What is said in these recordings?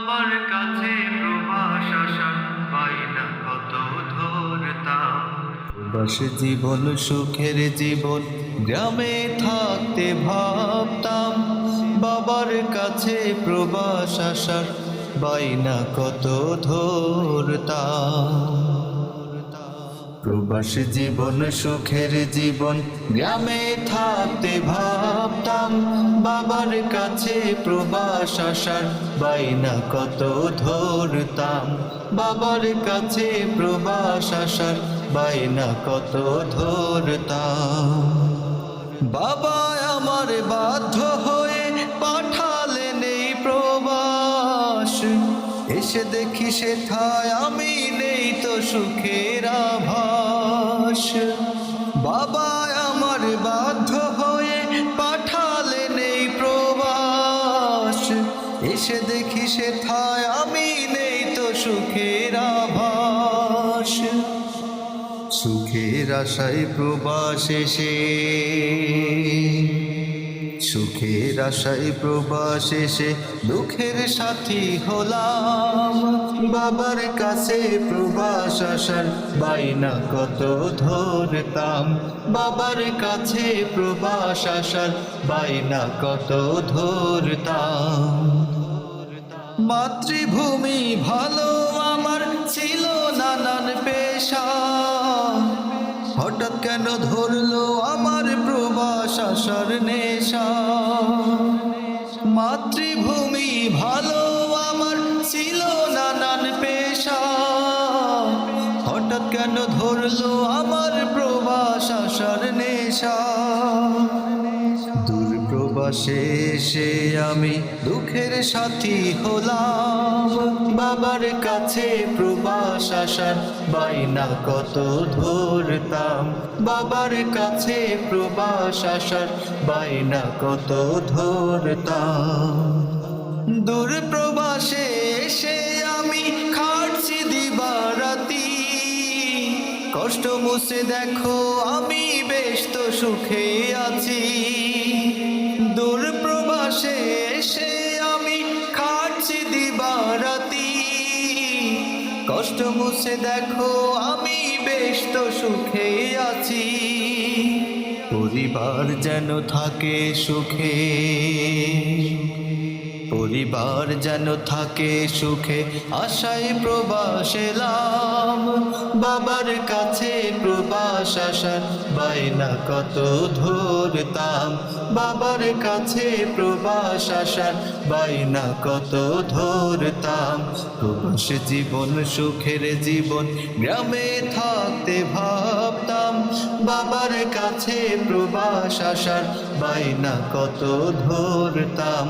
বাবার কাছে প্রবাস আসার বাইনা কত ধরতাম। বাস জীবন, সুখের জীবন, গ্রামে থাকতে ভাবতাম। বাবার কাছে প্রবাস আসার বাইনা কত ধরতাম। প্রবাস জীবন, সুখের জীবন, গ্রামে থাকতে ভাবতাম। বাবার কাছে প্রবাস আসার বাইনা কত ধরতাম। বাবার কাছে প্রবাস আসার বাইনা কত ধরতাম। বাবা আমার বাধ্য হয়ে পাঠালেন এই প্রবাস। এসে দেখি সে থায় আমি নেই তো সুখের আভাস। বাবা এসে দেখি সে থায় আমি নেই তো সুখের আভাস। সুখের আশায় প্রবাস এসে। সুখের আশায় প্রবাস এসে দুঃখের সাথী হলাম। বাবার কাছে প্রবাস আসার বাইনা কত ধরতাম। বাবার কাছে প্রবাস আসার বাইনা কত ধরতাম। মাতৃভূমি ভালো আমার ছিল নানান পেশা। হঠাৎ কেন ধরলো আমার প্রবাস আসার নেশা? মাতৃভূমি ভালো আমার ছিল নানান পেশা। হঠাৎ কেন ধরলো আমার প্রবাস আসার নেশা? এসে আমি দুঃখের সাথী হলাম। বাবার কাছে প্রবাস আসার বাইনা কত ধরতাম। বাবার কাছে প্রবাস আসার বাইনা কত ধরতাম। দূর প্রবাসে এসে আমি খাটছি দিবারাতি। কষ্ট মুছে দেখো, আমি বেশ তো সুখে আছি। কষ্ট মুছে দেখো, আমি বেশ তো সুখে আছি। পরিবার যেন থাকে সুখে, পরিবার যেন থাকে সুখে, আশায় প্রবাস এলাম বাবার কাছে প্রবাস আসার বাইনা কত ধরতাম। বাবার কাছে প্রবাস আসার বাইনা কত ধরতাম। প্রবাস জীবন সুখের জীবন গ্রামে থাকতে ভাবতাম। বাবার কাছে প্রবাস আসার বাইনা কত ধরতাম।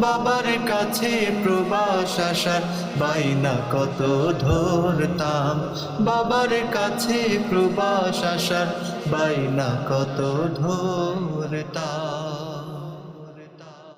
বাবার কাছে প্রবাস আসার বাইনা কত ধরতাম। বাবার কাছে প্রবাস আসার বাইনা কত ধরতাম।